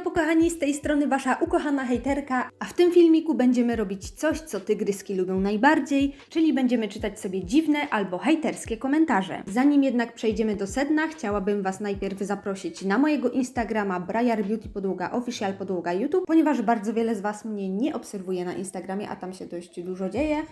Hejka pokochani, z tej strony wasza ukochana hejterka, a w tym filmiku będziemy robić coś, co tygryski lubią najbardziej, czyli będziemy czytać sobie dziwne albo hejterskie komentarze. Zanim jednak przejdziemy do sedna, chciałabym was najpierw zaprosić na mojego Instagrama Briar Beauty Podłoga Official Podłoga YouTube, ponieważ bardzo wiele z was mnie nie obserwuje na Instagramie, a tam się dość dużo dzieje.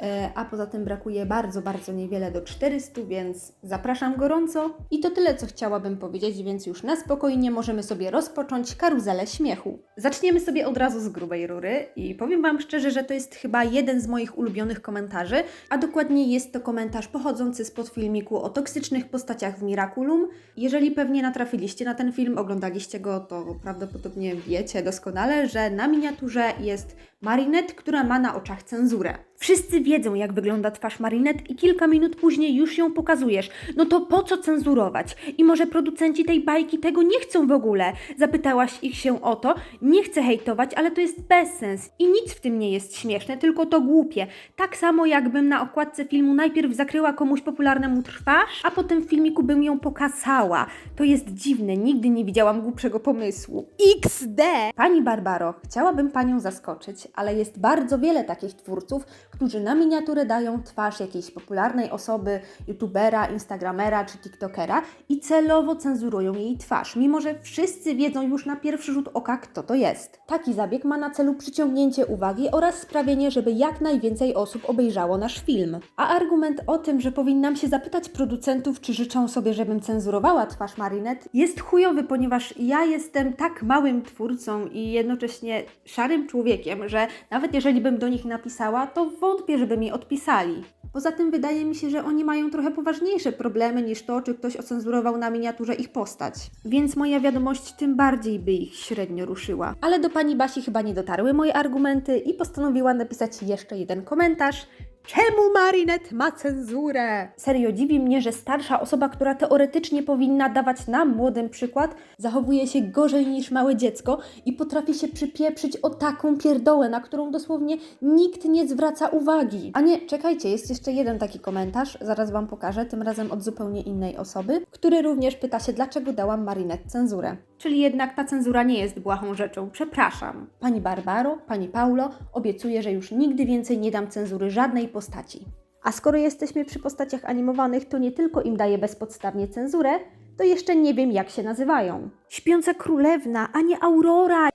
E, a poza tym brakuje bardzo, bardzo niewiele do 400, więc zapraszam gorąco. I to tyle, co chciałabym powiedzieć, więc już na spokojnie możemy sobie rozpocząć karuzelę śmiechu. Zaczniemy sobie od razu z grubej rury i powiem Wam szczerze, że to jest chyba jeden z moich ulubionych komentarzy, a dokładnie jest to komentarz pochodzący spod filmiku o toksycznych postaciach w Miraculum. Jeżeli pewnie natrafiliście na ten film, oglądaliście go, to prawdopodobnie wiecie doskonale, że na miniaturze jest Marinette, która ma na oczach cenzurę. Wszyscy wiedzą, jak wygląda twarz Marinette i kilka minut później już ją pokazujesz. No to po co cenzurować? I może producenci tej bajki tego nie chcą w ogóle? Zapytałaś ich się o to. Nie chcę hejtować, ale to jest bezsens. I nic w tym nie jest śmieszne, tylko to głupie. Tak samo jakbym na okładce filmu najpierw zakryła komuś popularnemu twarz, a potem w filmiku bym ją pokasała. To jest dziwne, nigdy nie widziałam głupszego pomysłu. XD! Pani Barbaro, chciałabym Panią zaskoczyć, ale jest bardzo wiele takich twórców, którzy na miniaturę dają twarz jakiejś popularnej osoby, youtubera, instagramera czy tiktokera i celowo cenzurują jej twarz, mimo że wszyscy wiedzą już na pierwszy rzut oka, kto to jest. Taki zabieg ma na celu przyciągnięcie uwagi oraz sprawienie, żeby jak najwięcej osób obejrzało nasz film. A argument o tym, że powinnam się zapytać producentów, czy życzą sobie, żebym cenzurowała twarz Marinette, jest chujowy, ponieważ ja jestem tak małym twórcą i jednocześnie szarym człowiekiem, że nawet jeżeli bym do nich napisała, to wątpię, żeby mi odpisali. Poza tym wydaje mi się, że oni mają trochę poważniejsze problemy niż to, czy ktoś ocenzurował na miniaturze ich postać. Więc moja wiadomość tym bardziej by ich średnio ruszyła. Ale do pani Basi chyba nie dotarły moje argumenty i postanowiła napisać jeszcze jeden komentarz. Czemu Marinette ma cenzurę? Serio dziwi mnie, że starsza osoba, która teoretycznie powinna dawać nam młodym przykład, zachowuje się gorzej niż małe dziecko i potrafi się przypieprzyć o taką pierdołę, na którą dosłownie nikt nie zwraca uwagi. A nie, czekajcie, jest jeszcze jeden taki komentarz, zaraz Wam pokażę, tym razem od zupełnie innej osoby, który również pyta się, dlaczego dałam Marinette cenzurę. Czyli jednak ta cenzura nie jest błahą rzeczą. Przepraszam. Pani Barbaro, pani Paulo, obiecuję, że już nigdy więcej nie dam cenzury żadnej postaci. A skoro jesteśmy przy postaciach animowanych, to nie tylko im daję bezpodstawnie cenzurę, to jeszcze nie wiem jak się nazywają. Śpiąca królewna, a nie Aurora.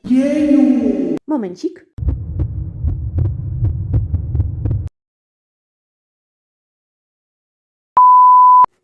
Momencik.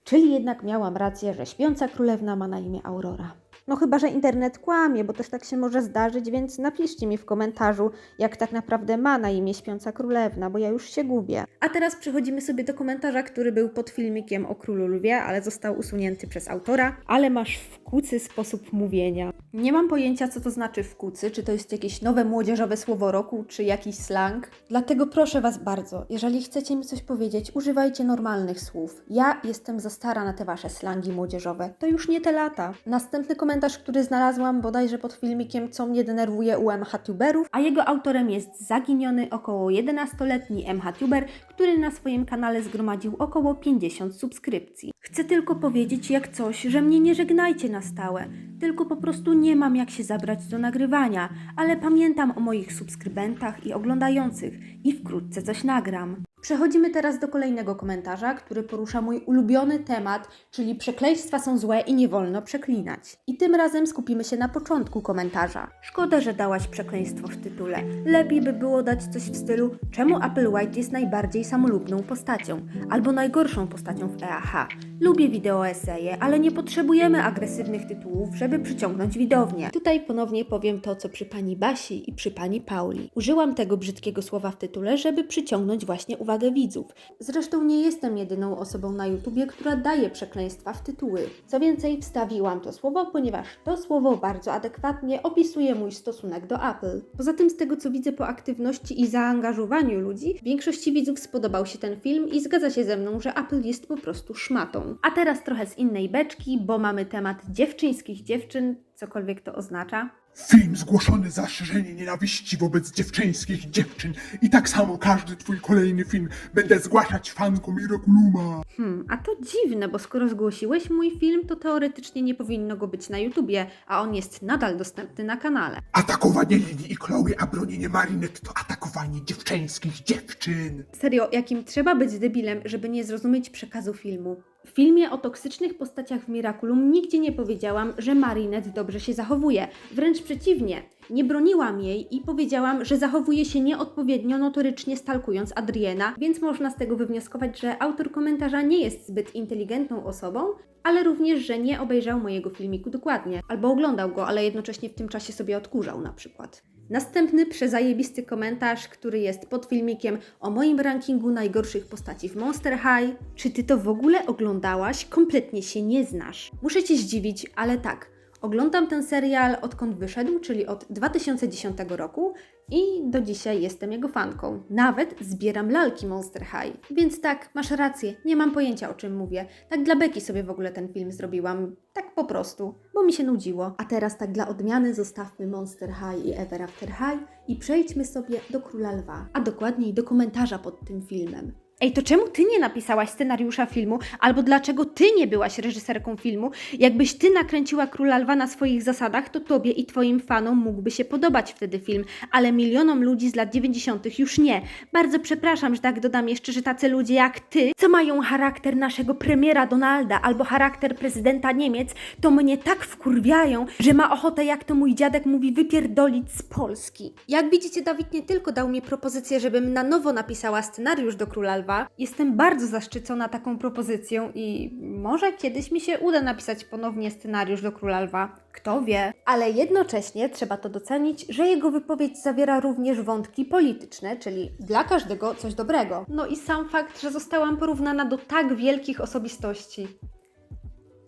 Czyli jednak miałam rację, że śpiąca królewna ma na imię Aurora. No chyba, że internet kłamie, bo też tak się może zdarzyć, więc napiszcie mi w komentarzu, jak tak naprawdę ma na imię śpiąca królewna, bo ja już się gubię. A teraz przechodzimy sobie do komentarza, który był pod filmikiem o królu lwie, ale został usunięty przez autora. Ale masz wkucy sposób mówienia. Nie mam pojęcia, co to znaczy wkucy, czy to jest jakieś nowe młodzieżowe słowo roku, czy jakiś slang. Dlatego proszę Was bardzo, jeżeli chcecie mi coś powiedzieć, używajcie normalnych słów. Ja jestem za stara na te Wasze slangi młodzieżowe. To już nie te lata. Następny komentarz, który znalazłam bodajże pod filmikiem, co mnie denerwuje u MHTuberów, a jego autorem jest zaginiony około 11-letni MHTuber, który na swoim kanale zgromadził około 50 subskrypcji. Chcę tylko powiedzieć jak coś, że mnie nie żegnajcie na stałe, tylko po prostu nie mam jak się zabrać do nagrywania, ale pamiętam o moich subskrybentach i oglądających i wkrótce coś nagram. Przechodzimy teraz do kolejnego komentarza, który porusza mój ulubiony temat, czyli przekleństwa są złe i nie wolno przeklinać. I tym razem skupimy się na początku komentarza. Szkoda, że dałaś przekleństwo w tytule. Lepiej by było dać coś w stylu czemu Apple White jest najbardziej samolubną postacią, albo najgorszą postacią w EAH. Lubię wideo eseje, ale nie potrzebujemy agresywnych tytułów, żeby przyciągnąć widownię. Tutaj ponownie powiem to, co przy pani Basi i przy pani Pauli. Użyłam tego brzydkiego słowa w tytule, żeby przyciągnąć właśnie uwagę widzów. Zresztą nie jestem jedyną osobą na YouTubie, która daje przekleństwa w tytuły. Co więcej, wstawiłam to słowo, ponieważ to słowo bardzo adekwatnie opisuje mój stosunek do Apple. Poza tym, z tego co widzę po aktywności i zaangażowaniu ludzi, większości widzów spodobał się ten film i zgadza się ze mną, że Apple jest po prostu szmatą. A teraz trochę z innej beczki, bo mamy temat dziewczyńskich dziewczyn, cokolwiek to oznacza. Film zgłoszony za szerzenie nienawiści wobec dziewczyńskich dziewczyn. I tak samo każdy twój kolejny film będę zgłaszać fankom Miraculuma. Hmm, a to dziwne, bo skoro zgłosiłeś mój film, to teoretycznie nie powinno go być na YouTubie, a on jest nadal dostępny na kanale. Atakowanie Lili i Chloe, a bronienie Marinette to atakowanie dziewczyńskich dziewczyn. Serio, jakim trzeba być debilem, żeby nie zrozumieć przekazu filmu. W filmie o toksycznych postaciach w Miraculum nigdzie nie powiedziałam, że Marinette dobrze się zachowuje. Wręcz przeciwnie. Nie broniłam jej i powiedziałam, że zachowuje się nieodpowiednio notorycznie stalkując Adriena, więc można z tego wywnioskować, że autor komentarza nie jest zbyt inteligentną osobą, ale również, że nie obejrzał mojego filmiku dokładnie, albo oglądał go, ale jednocześnie w tym czasie sobie odkurzał na przykład. Następny przezajebisty komentarz, który jest pod filmikiem o moim rankingu najgorszych postaci w Monster High. Czy ty to w ogóle oglądałaś? Kompletnie się nie znasz. Muszę cię zdziwić, ale tak. Oglądam ten serial odkąd wyszedł, czyli od 2010 roku i do dzisiaj jestem jego fanką. Nawet zbieram lalki Monster High. Więc tak, masz rację, nie mam pojęcia o czym mówię. Tak dla Beki sobie w ogóle ten film zrobiłam. Tak po prostu, bo mi się nudziło. A teraz tak dla odmiany zostawmy Monster High i Ever After High i przejdźmy sobie do Króla Lwa, a dokładniej do komentarza pod tym filmem. Ej, to czemu ty nie napisałaś scenariusza filmu, albo dlaczego ty nie byłaś reżyserką filmu? Jakbyś ty nakręciła Króla Lwa na swoich zasadach, to tobie i twoim fanom mógłby się podobać wtedy film, ale milionom ludzi z lat 90. już nie. Bardzo przepraszam, że tak dodam jeszcze, że tacy ludzie jak ty, co mają charakter naszego premiera Donalda albo charakter prezydenta Niemiec, to mnie tak wkurwiają, że ma ochotę, jak to mój dziadek mówi, wypierdolić z Polski. Jak widzicie, Dawid nie tylko dał mi propozycję, żebym na nowo napisała scenariusz do Króla Lwa, jestem bardzo zaszczycona taką propozycją i może kiedyś mi się uda napisać ponownie scenariusz do Króla Lwa. Kto wie? Ale jednocześnie trzeba to docenić, że jego wypowiedź zawiera również wątki polityczne, czyli dla każdego coś dobrego. No i sam fakt, że zostałam porównana do tak wielkich osobistości.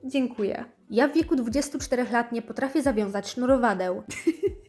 Dziękuję. Ja w wieku 24 lat nie potrafię zawiązać sznurowadeł.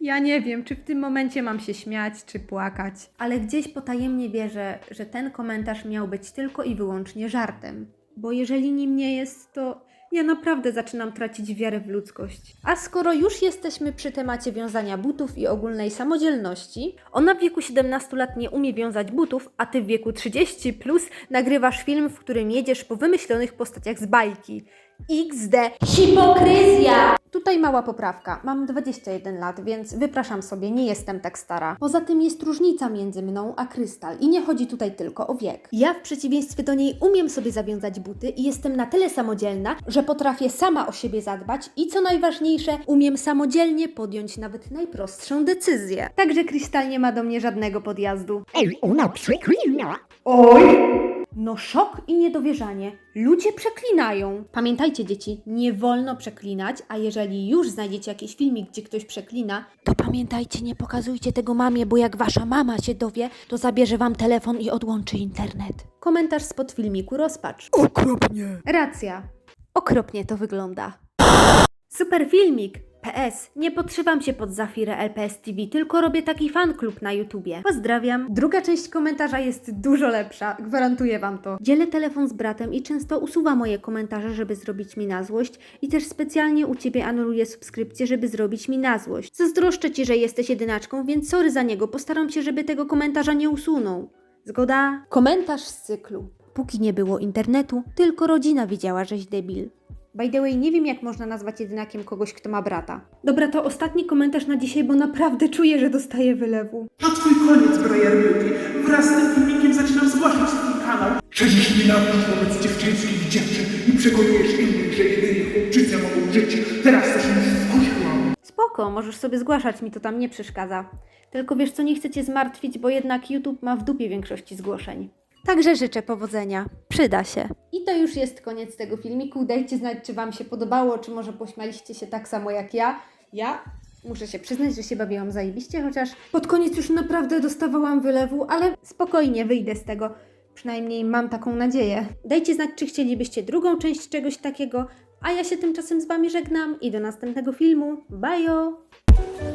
Ja nie wiem, czy w tym momencie mam się śmiać, czy płakać, ale gdzieś potajemnie wierzę, że ten komentarz miał być tylko i wyłącznie żartem. Bo jeżeli nim nie jest, to ja naprawdę zaczynam tracić wiarę w ludzkość. A skoro już jesteśmy przy temacie wiązania butów i ogólnej samodzielności, ona w wieku 17 lat nie umie wiązać butów, a ty w wieku 30 plus nagrywasz film, w którym jedziesz po wymyślonych postaciach z bajki. XD Hipokryzja! Tutaj mała poprawka. Mam 21 lat, więc wypraszam sobie, nie jestem tak stara. Poza tym jest różnica między mną a Krystal i nie chodzi tutaj tylko o wiek. Ja w przeciwieństwie do niej umiem sobie zawiązać buty i jestem na tyle samodzielna, że potrafię sama o siebie zadbać i co najważniejsze, umiem samodzielnie podjąć nawet najprostszą decyzję. Także Krystal nie ma do mnie żadnego podjazdu. Ej, ona przeklina. Oj! No szok i niedowierzanie. Ludzie przeklinają. Pamiętajcie dzieci, nie wolno przeklinać, a jeżeli już znajdziecie jakiś filmik, gdzie ktoś przeklina, to pamiętajcie, nie pokazujcie tego mamie, bo jak wasza mama się dowie, to zabierze wam telefon i odłączy internet. Komentarz spod filmiku rozpacz. Okropnie. Racja. Okropnie to wygląda. Super filmik! PS. Nie podszywam się pod Zafirę LPS TV, tylko robię taki fan klub na YouTubie. Pozdrawiam. Druga część komentarza jest dużo lepsza, gwarantuję wam to. Dzielę telefon z bratem i często usuwa moje komentarze, żeby zrobić mi na złość i też specjalnie u ciebie anuluję subskrypcję, żeby zrobić mi na złość. Zazdroszczę ci, że jesteś jedynaczką, więc sorry za niego, postaram się, żeby tego komentarza nie usunął. Zgoda? Komentarz z cyklu. Póki nie było internetu, tylko rodzina wiedziała, żeś debil. By the way, nie wiem jak można nazwać jedynakiem kogoś, kto ma brata. Dobra, to ostatni komentarz na dzisiaj, bo naprawdę czuję, że dostaję wylewu. To twój koniec, Briar Beauty. Wraz z tym filmikiem zaczynam zgłaszać twój kanał. Szerzysz nienawiść wobec dziewczyńskich dziewczyn i przekonujesz innych, że jedynie chłopczyce mogą żyć. Teraz to się już wkurzyłam. Spoko, możesz sobie zgłaszać, mi to tam nie przeszkadza. Tylko wiesz co, nie chcę cię zmartwić, bo jednak YouTube ma w dupie większości zgłoszeń. Także życzę powodzenia. Przyda się. I to już jest koniec tego filmiku. Dajcie znać, czy Wam się podobało, czy może pośmialiście się tak samo jak ja. Ja muszę się przyznać, że się bawiłam zajebiście, chociaż pod koniec już naprawdę dostawałam wylewu, ale spokojnie wyjdę z tego. Przynajmniej mam taką nadzieję. Dajcie znać, czy chcielibyście drugą część czegoś takiego, a ja się tymczasem z Wami żegnam i do następnego filmu. Bye!